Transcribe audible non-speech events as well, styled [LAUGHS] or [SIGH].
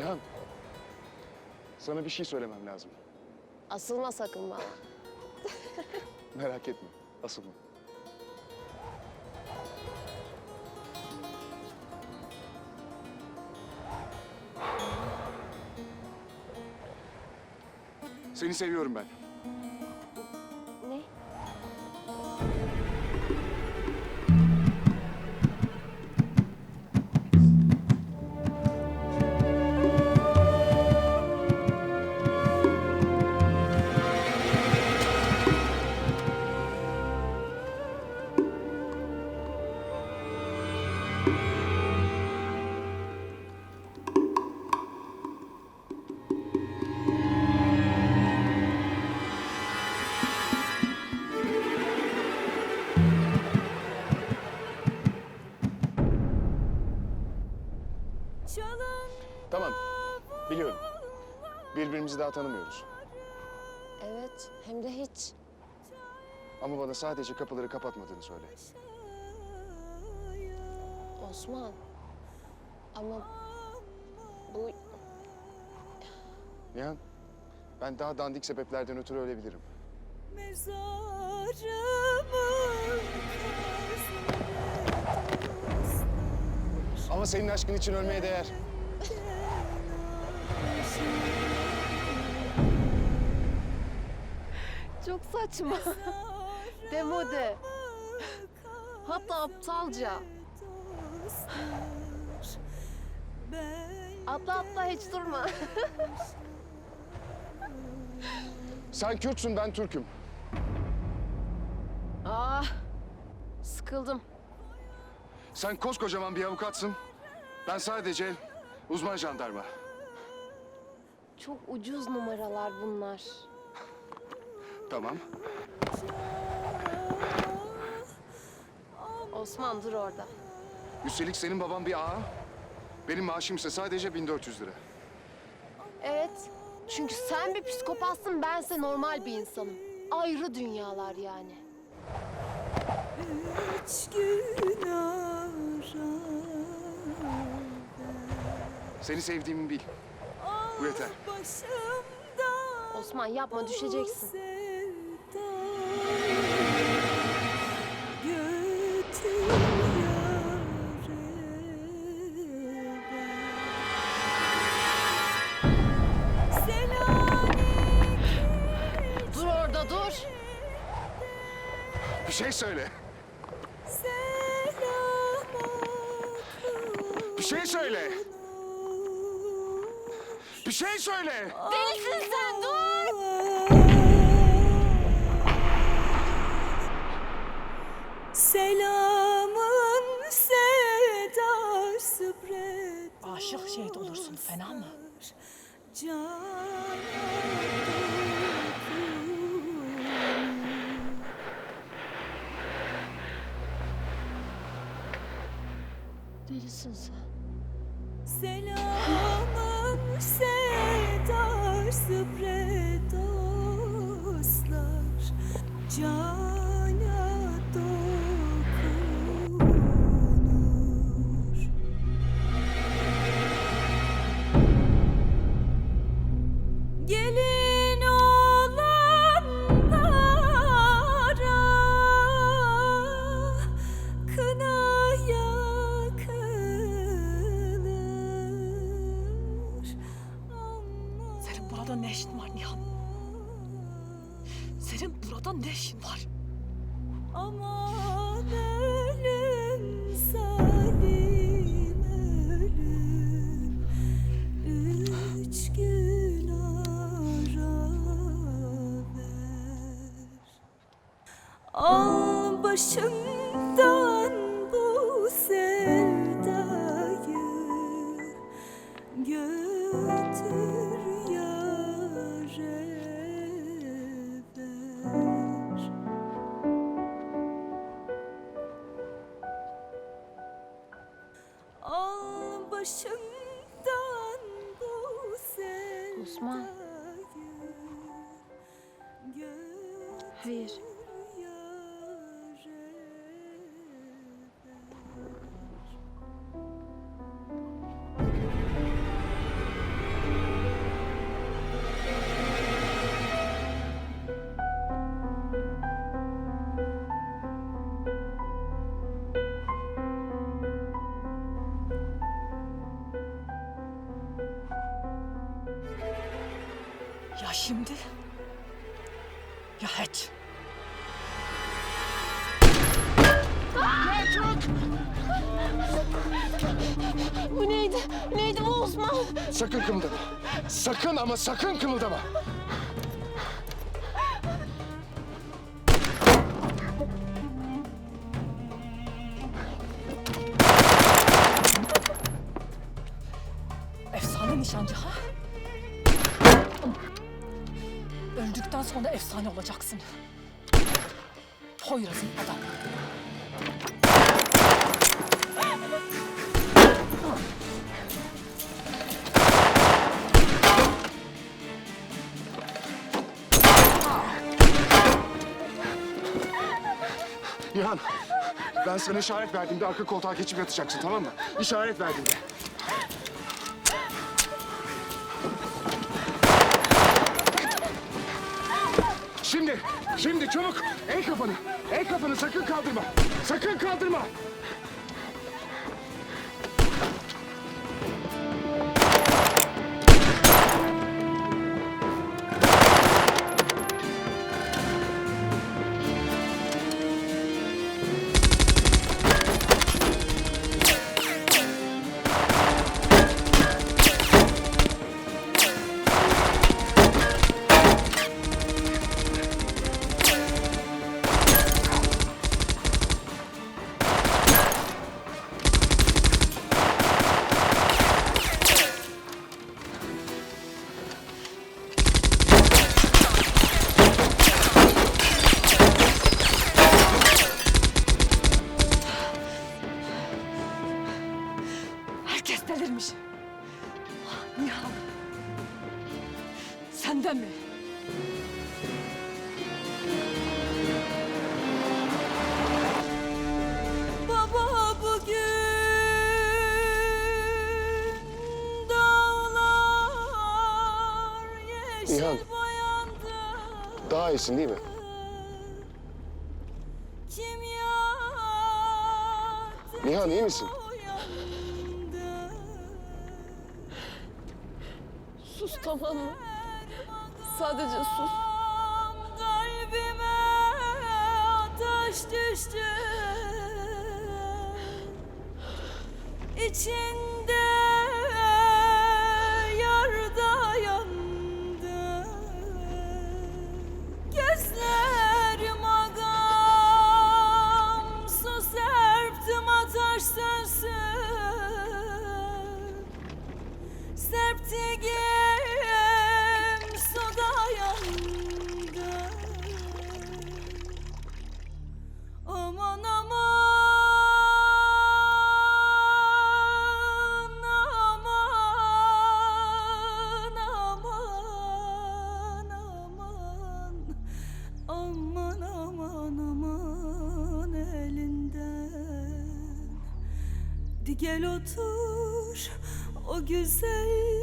Nihan. Sana bir şey söylemem lazım. Asılma sakın bana. Merak etme. Asılma. Seni seviyorum ben. Birbirimizi daha tanımıyoruz. Evet, hem de hiç. Ama bana sadece kapıları kapatmadığını söyle. Osman. Ama bu Nihan, ben daha dandik sebeplerden ötürü ölebilirim. Mezarımın Ama senin aşkın için ölmeye değer. Çok saçma. Demode. Hatta aptalca. Atla atla hiç durma. [LAUGHS] Sen Kürtsün, ben Türk'üm. ah, sıkıldım. Sen koskocaman bir avukatsın. Ben sadece uzman jandarma. Çok ucuz numaralar bunlar. Tamam. Osman dur orada. Üstelik senin baban bir ağa. Benim maaşım ise sadece 1400 lira. Evet. Çünkü sen bir psikopatsın, bense normal bir insanım. Ayrı dünyalar yani. Üç gün Seni sevdiğimi bil. Bu yeter. Başımda Osman yapma düşeceksin. Şey söyle. Bir şey söyle. Bir şey söyle. Delisin sen dur. Delisin sen. Selamın sedası bret dostlar Cana burada ne işin var Nihan? Senin burada ne işin var? Aman ölüm zalim ölüm Üç gün ara ver Al başımdan bu sevdayı Götür Osman. Hayır. Şimdi ya hiç. Bu neydi? Neydi bu Osman? Sakın kımıldama. Sakın ama sakın kımıldama. Efsane nişancı ha? Öldükten sonra efsane olacaksın. Poyraz'ın adamı. Nihan, ben sana işaret verdiğimde arka koltuğa geçip yatacaksın tamam mı? İşaret verdiğimde. Şimdi, şimdi çabuk. El kafanı, el kafanı sakın kaldırma. Sakın kaldırma. Daha iyisin değil mi? Nihan iyi misin? Sus tamam mı? Sadece sus. Kalbime ateş düştü İçinde Serptiğim suda yandı. Aman aman aman aman aman. Aman aman aman elinden. Di gel otur o güzel